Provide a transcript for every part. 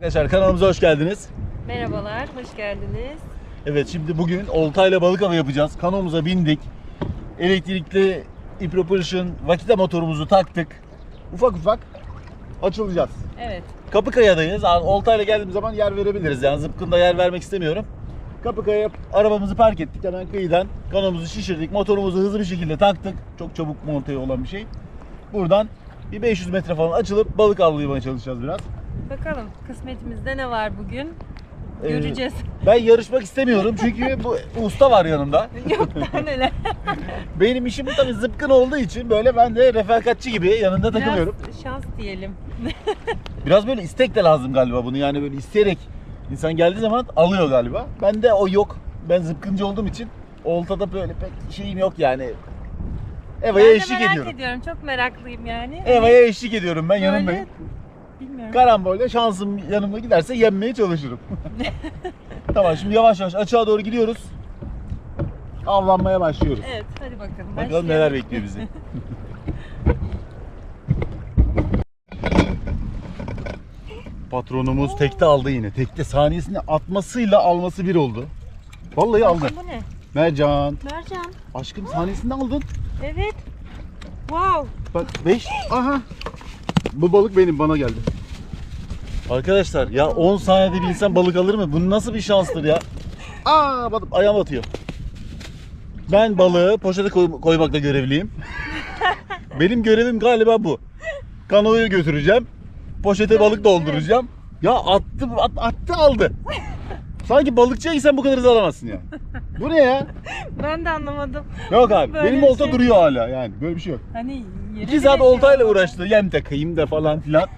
Arkadaşlar kanalımıza hoş geldiniz. Merhabalar, hoş geldiniz. Evet şimdi bugün oltayla balık avı yapacağız. Kanomuza bindik. Elektrikli e-propulsion vakita motorumuzu taktık. Ufak ufak açılacağız. Evet, Kapıkaya'dayız. Oltayla geldiğimiz zaman yer verebiliriz. Yani zıpkında yer vermek istemiyorum. Kapıkaya'ya arabamızı park ettik. Hemen kıyıdan kanomuzu şişirdik. Motorumuzu hızlı bir şekilde taktık. Çok çabuk monte olan bir şey. Buradan bir 500 metre falan açılıp balık avlamaya çalışacağız biraz. Bakalım kısmetimizde ne var bugün? Ee, Göreceğiz. Ben yarışmak istemiyorum çünkü bu usta var yanımda. Yok daha neler. Benim işim tabii zıpkın olduğu için böyle ben de refakatçi gibi yanında takılıyorum. Biraz şans diyelim. Biraz böyle istek de lazım galiba bunu yani böyle isteyerek insan geldiği zaman alıyor galiba. Bende o yok. Ben zıpkıncı olduğum için oltada böyle pek şeyim yok yani. Ben Eva'ya de eşlik merak ediyorum. ediyorum, çok meraklıyım yani. Eva'ya eşlik ediyorum ben yanındayım. Bilmiyorum. Karambolde şansım yanımda giderse yenmeye çalışırım. tamam şimdi yavaş yavaş açığa doğru gidiyoruz. Avlanmaya başlıyoruz. Evet, hadi bakalım. Bakalım başlayalım. neler bekliyor bizi. Patronumuz tekte aldı yine. Tekte saniyesinde atmasıyla alması bir oldu. Vallahi aldı. Bu ne? Mercan. Mercan. Aşkım saniyesinde aldın. Evet. Wow. Bak 5. Aha. Bu balık benim bana geldi. Arkadaşlar ya 10 saniyede bir insan balık alır mı? Bu nasıl bir şanstır ya? Aa bak ayağım atıyor. Ben balığı poşete koy- koymakla görevliyim. Benim görevim galiba bu. Kanoyu götüreceğim. Poşete balık dolduracağım. Ya attı at, attı aldı. Sanki balıkçıya sen bu kadar hızlı alamazsın ya. Bu ne ya? Ben de anlamadım. Yok abi. Böyle benim bir olta şey. duruyor hala yani. Böyle bir şey yok. Hani yere 2 saat bile şey oltayla olmadı. uğraştı. Yem takayım da falan filan.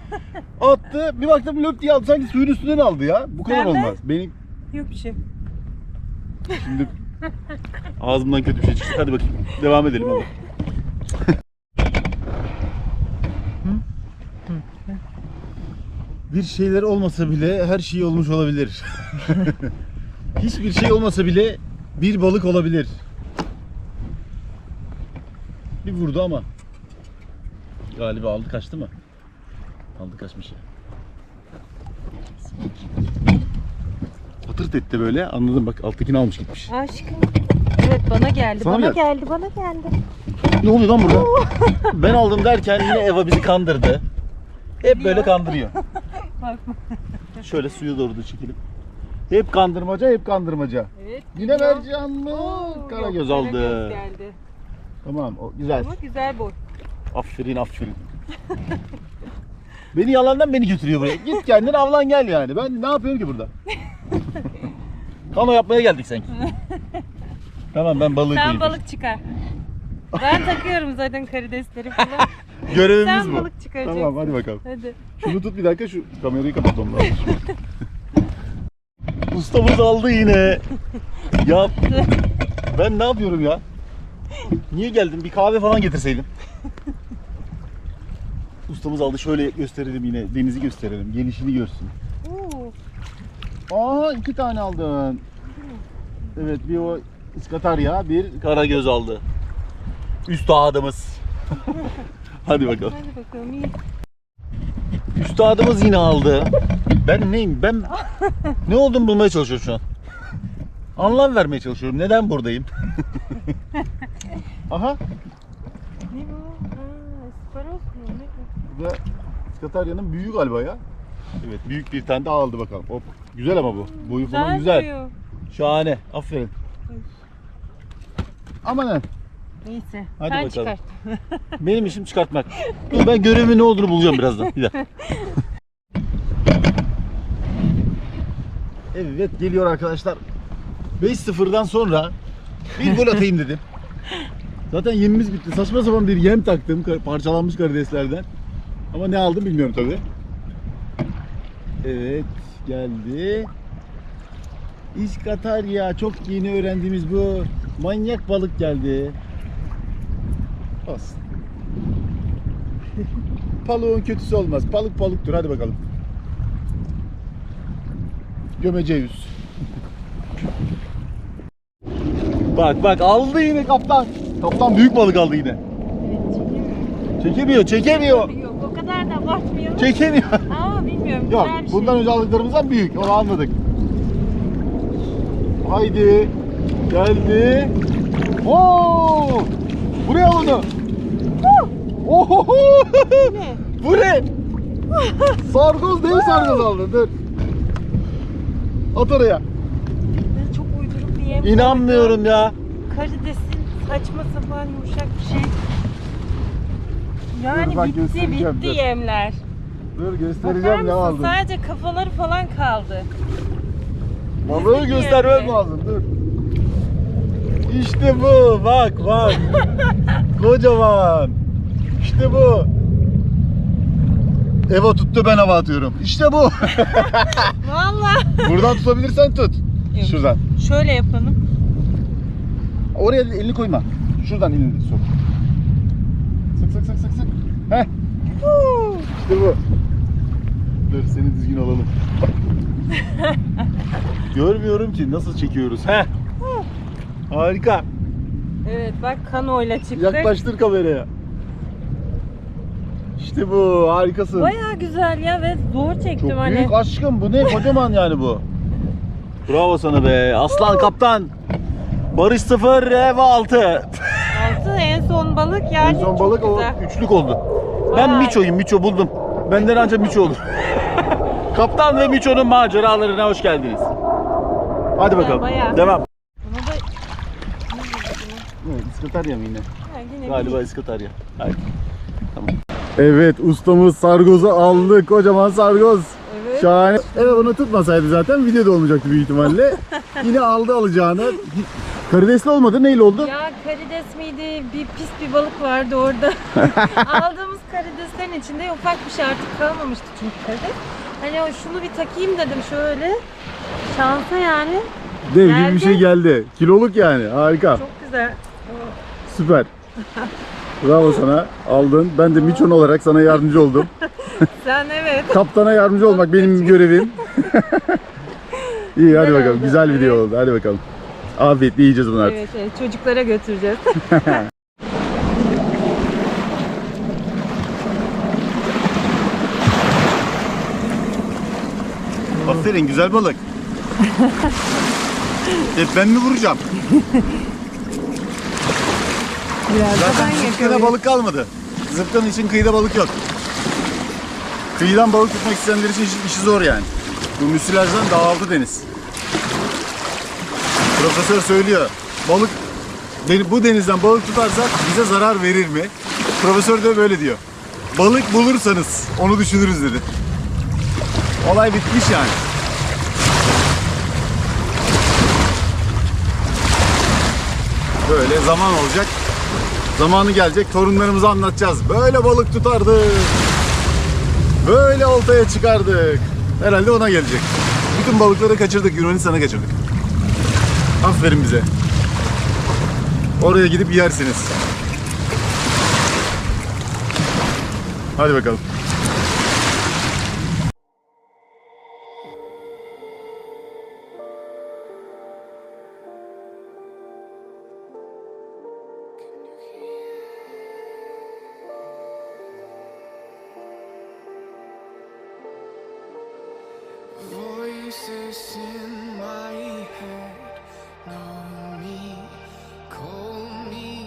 Attı. Bir baktım löp diye aldı. Sanki suyun üstünden aldı ya. Bu kadar Ben de. olmaz. Benim Yok bir şey. şimdi ağzımdan kötü bir şey çıktı. Hadi bakayım. Devam edelim hadi. Bir şeyler olmasa bile her şey olmuş olabilir. Hiçbir şey olmasa bile bir balık olabilir. Bir vurdu ama galiba aldı kaçtı mı? Aldı kaçmış ya. Patırt etti böyle anladım bak alttakini almış gitmiş. Aşkım. Evet bana geldi. Sana bana geldi? geldi, bana geldi. Ne oluyor lan burada? ben aldım derken yine Eva bizi kandırdı. Hep böyle kandırıyor. Bak. Şöyle suyu doğru da çekelim. Hep kandırmaca, hep kandırmaca. Evet. Yine gidiyor. mercan mı? Oo, Karagöz yok, aldı. Karagöz geldi. Tamam, o güzel. Ama güzel boy. Aferin, aferin. beni yalandan beni götürüyor buraya. Git kendin avlan gel yani. Ben ne yapıyorum ki burada? Kano yapmaya geldik sanki. tamam ben balığı Sen koyayım. balık çıkar. Ben takıyorum zaten karidesleri falan. Görevimiz Sen bu. balık çıkaracaksın. Tamam hadi bakalım. Hadi. Şunu tut bir dakika şu kamerayı kapatalım. Ustamız aldı yine. Ya ben ne yapıyorum ya? Niye geldim? Bir kahve falan getirseydim. Ustamız aldı. Şöyle gösterelim yine. Denizi gösterelim. Gelişini görsün. Oo, Aa iki tane aldın. Evet bir o iskatarya, bir karagöz aldı. Üstadımız. Hadi bakalım. hadi bakalım iyi. Üstadımız yine aldı. Ben neyim? Ben ne olduğumu bulmaya çalışıyorum şu an. Anlam vermeye çalışıyorum. Neden buradayım? Aha. Ne bu? Ha, ısparoz mu? Ne bu? Bu da Skatarya'nın büyüğü galiba ya. Evet büyük bir tane daha aldı bakalım. Hop. Güzel ama bu. Boyu falan güzel. duruyor. Şahane. Aferin. Amanın. Neyse. Hadi sen bakalım. çıkar. Benim işim çıkartmak. Dur ben görevimin ne olduğunu bulacağım birazdan. Bir dakika. Evet geliyor arkadaşlar. 5-0'dan sonra bir gol atayım dedim. Zaten yemimiz bitti. Saçma sapan bir yem taktım parçalanmış karideslerden. Ama ne aldım bilmiyorum tabi. Evet geldi. İskatarya çok yeni öğrendiğimiz bu manyak balık geldi. Olsun. Paluğun kötüsü olmaz. Balık balıktır. Hadi bakalım. Gömeceğiz. bak bak aldı yine kaptan. Kaptan büyük balık aldı yine. Çekemiyor, çekemiyor. Yok o kadar da abartmıyor. Çekemiyor. Aa bilmiyorum. Yok güzel bir bundan şey. önce aldıklarımızdan büyük. Onu anladık. Haydi. Geldi. Oo! Buraya al onu. Ohoho! Ne? Bu ne? sargoz dev sargoz aldı. Dur. At oraya. Ben çok uyduruk bir yem İnanmıyorum ya. Karidesin saçma sapan yumuşak bir şey. Yani Dur bak bitti göstereceğim, bitti dur. yemler. Dur Bakar göstereceğim ne mısın? aldın. Sadece kafaları falan kaldı. Balığı göstermem lazım. Dur. İşte bu. Bak bak. Kocaman. İşte bu. Eva tuttu ben hava atıyorum. İşte bu. Vallahi. Buradan tutabilirsen tut. Yok. Şuradan. Şöyle yapalım. Oraya elini koyma. Şuradan elini sok. Sık sık sık sık sık. Heh. İşte bu. Dur seni düzgün alalım. Görmüyorum ki nasıl çekiyoruz. Heh. Harika. Evet bak kanoyla çıktık. Yaklaştır kameraya. İşte bu harikasın. Baya güzel ya ve zor çektim Çok hani. büyük aşkım bu ne kocaman yani bu. Bravo sana be aslan kaptan. Barış 0 Eva 6. Altı en son balık yani en son çok balık o güzel. üçlük oldu. Ben Vay. Miço'yum Miço buldum. Benden ancak Miço olur. kaptan ve Miço'nun maceralarına hoş geldiniz. Hadi bakalım. bayağı. Devam. Da İskatarya mı yine? Ha, yine Galiba bir-. Tamam. Evet ustamız sargozu aldı. Kocaman sargoz. Evet. Şahane. Evet onu tutmasaydı zaten videoda olmayacaktı büyük ihtimalle. Yine aldı alacağını. Karidesli olmadı. Neyle oldu? Ya karides miydi? Bir pis bir balık vardı orada. Aldığımız karideslerin içinde ufak bir şey artık kalmamıştı çünkü karides. Hani o şunu bir takayım dedim şöyle. Şansa yani. Dev gibi bir şey geldi. Kiloluk yani. Harika. Çok güzel. Süper. Bravo sana. Aldın. Ben de Miçon olarak sana yardımcı oldum. Sen evet. Kaptana yardımcı olmak benim görevim. İyi hadi Güzel bakalım. oldu. Güzel video oldu. Hadi bakalım. Afiyetle yiyeceğiz bunu artık. Evet, evet çocuklara götüreceğiz. Aferin güzel balık. Hep ben mi vuracağım? Biraz da Zaten ben yapıyorum. balık kalmadı. Zıpkın için kıyıda balık yok. Kıyıdan balık tutmak isteyenler için işi, işi zor yani. Bu müsilajdan dağıldı deniz. Profesör söylüyor. Balık bu denizden balık tutarsak bize zarar verir mi? Profesör de böyle diyor. Balık bulursanız onu düşünürüz dedi. Olay bitmiş yani. Böyle zaman olacak. Zamanı gelecek torunlarımıza anlatacağız. Böyle balık tutardık. Böyle oltaya çıkardık. Herhalde ona gelecek. Bütün balıkları kaçırdık. Yunanistan'a kaçırdık. Aferin bize. Oraya gidip yersiniz. Hadi bakalım. Voices in my head know me, call me.